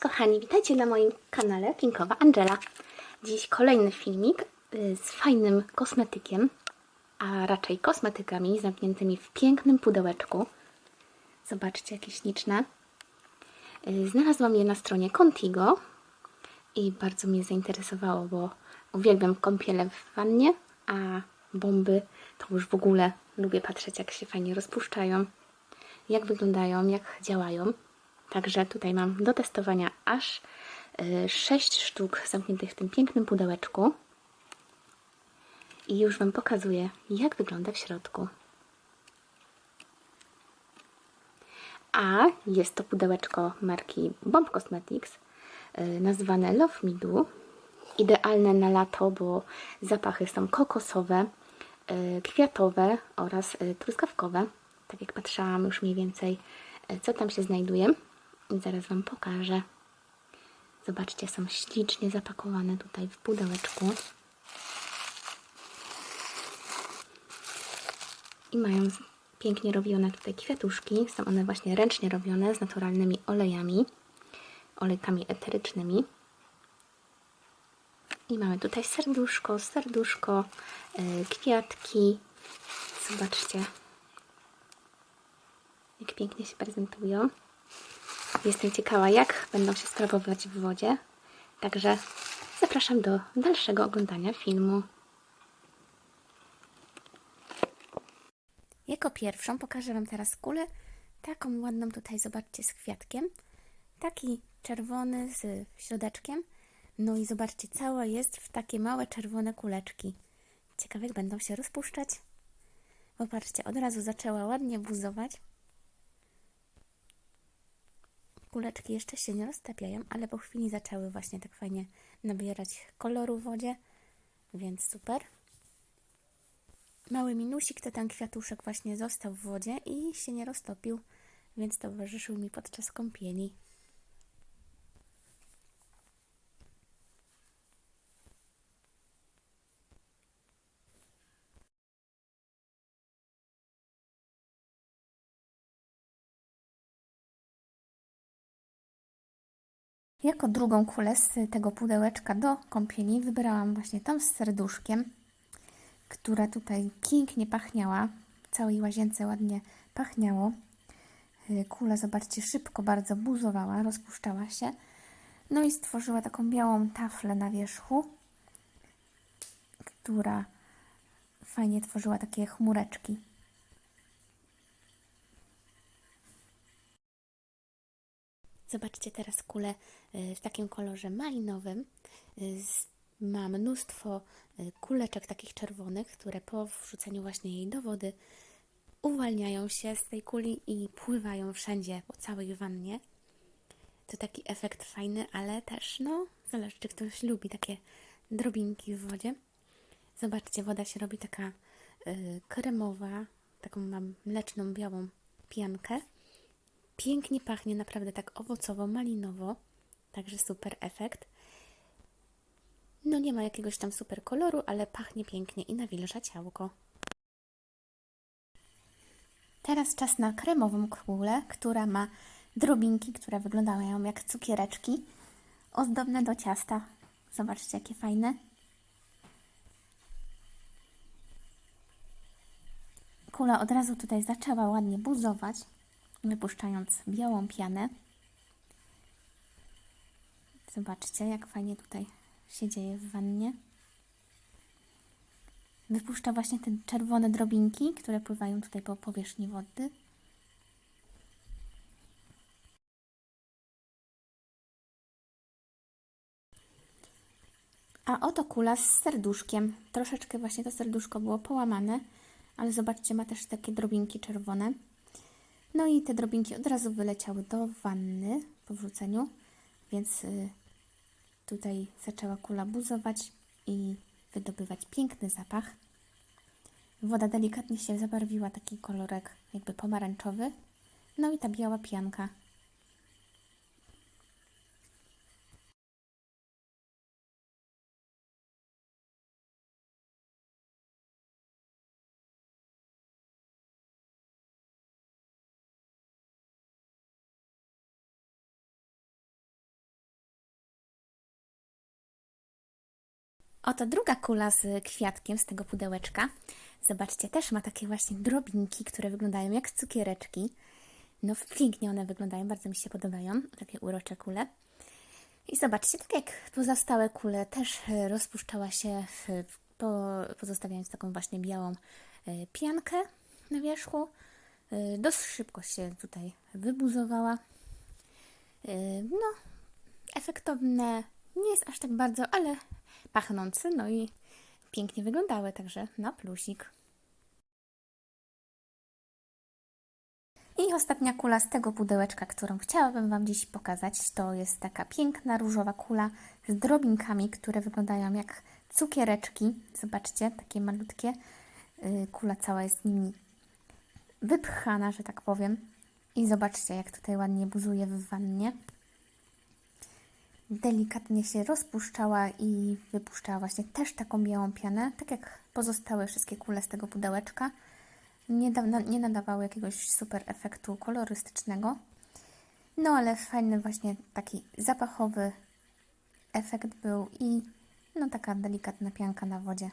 Kochani, witajcie na moim kanale Pinkowa Angela. Dziś kolejny filmik y, z fajnym kosmetykiem, a raczej kosmetykami zamkniętymi w pięknym pudełeczku. Zobaczcie, jakie śliczne. Y, Znalazłam je na stronie Contigo i bardzo mnie zainteresowało, bo uwielbiam kąpiele w wannie, a bomby to już w ogóle lubię patrzeć, jak się fajnie rozpuszczają, jak wyglądają, jak działają. Także tutaj mam do testowania aż 6 sztuk zamkniętych w tym pięknym pudełeczku. I już Wam pokazuję, jak wygląda w środku. A jest to pudełeczko marki Bomb Cosmetics, y, nazwane Love Me Do. Idealne na lato, bo zapachy są kokosowe, y, kwiatowe oraz y, truskawkowe. Tak jak patrzałam już mniej więcej, y, co tam się znajduje. Zaraz Wam pokażę. Zobaczcie, są ślicznie zapakowane tutaj w pudełeczku. I mają pięknie robione tutaj kwiatuszki. Są one właśnie ręcznie robione z naturalnymi olejami, olejkami eterycznymi. I mamy tutaj serduszko, serduszko, yy, kwiatki. Zobaczcie, jak pięknie się prezentują. Jestem ciekawa, jak będą się sprawować w wodzie. Także zapraszam do dalszego oglądania filmu. Jako pierwszą pokażę Wam teraz kulę. Taką ładną tutaj, zobaczcie, z kwiatkiem. Taki czerwony z środeczkiem. No i zobaczcie, cała jest w takie małe czerwone kuleczki. Ciekawe, jak będą się rozpuszczać. Popatrzcie, od razu zaczęła ładnie buzować. Kuleczki jeszcze się nie roztapiają, ale po chwili zaczęły właśnie tak fajnie nabierać koloru w wodzie, więc super. Mały minusik to ten kwiatuszek właśnie został w wodzie i się nie roztopił, więc towarzyszył mi podczas kąpieli. Jako drugą kulę z tego pudełeczka do kąpieli wybrałam właśnie tą z serduszkiem, która tutaj pięknie pachniała. W całej łazience ładnie pachniało. Y, Kula, zobaczcie, szybko bardzo buzowała, rozpuszczała się. No i stworzyła taką białą taflę na wierzchu, która fajnie tworzyła takie chmureczki. Zobaczcie teraz kulę y, w takim kolorze malinowym. Y, Ma mnóstwo y, kuleczek takich czerwonych, które po wrzuceniu właśnie jej do wody uwalniają się z tej kuli i pływają wszędzie po całej wannie. To taki efekt fajny, ale też, no, zależy, czy ktoś lubi takie drobinki w wodzie. Zobaczcie, woda się robi taka kremowa, taką mam mleczną, białą piankę. Pięknie pachnie, naprawdę tak owocowo, malinowo. Także super efekt. No nie ma jakiegoś tam super koloru, ale pachnie pięknie i nawilża ciałko. Teraz czas na kremową kulę, która ma drobinki, które wyglądają jak cukiereczki, ozdobne do ciasta. Zobaczcie, jakie fajne. Kula od razu tutaj zaczęła ładnie buzować, wypuszczając białą pianę. Zobaczcie, jak fajnie tutaj się dzieje w wannie. Wypuszcza właśnie te czerwone drobinki, które pływają tutaj po powierzchni wody. A oto kula z serduszkiem. Troszeczkę właśnie to serduszko było połamane, ale zobaczcie, ma też takie drobinki czerwone. No i te drobinki od razu wyleciały do wanny po wrzuceniu, więc y, tutaj zaczęła kula buzować i wydobywać piękny zapach. Woda delikatnie się zabarwiła, taki kolorek jakby pomarańczowy. No i ta biała pianka Oto druga kula z kwiatkiem z tego pudełeczka. Zobaczcie, też ma takie właśnie drobinki, które wyglądają jak cukiereczki. No pięknie one wyglądają, bardzo mi się podobają, takie urocze kule. I zobaczcie, tak jak pozostałe kule, też e, rozpuszczała się, pozostawiając taką właśnie białą e, piankę na wierzchu. E, Dość szybko się tutaj wybuzowała. No, efektowne, nie jest aż tak bardzo, ale pachnący, no i pięknie wyglądały, także na plusik. I ostatnia kula z tego pudełeczka, którą chciałabym Wam dziś pokazać, to jest taka piękna różowa kula z drobinkami, które wyglądają jak cukiereczki. Zobaczcie, takie malutkie. Yy, Kula cała jest nimi wypchana, że tak powiem. I zobaczcie, jak tutaj ładnie buzuje w wannie. Delikatnie się rozpuszczała i wypuszczała właśnie też taką białą pianę, tak jak pozostałe wszystkie kule z tego pudełeczka nie, da, nie nadawały jakiegoś super efektu kolorystycznego. No ale fajny właśnie taki zapachowy efekt był i no taka delikatna pianka na wodzie.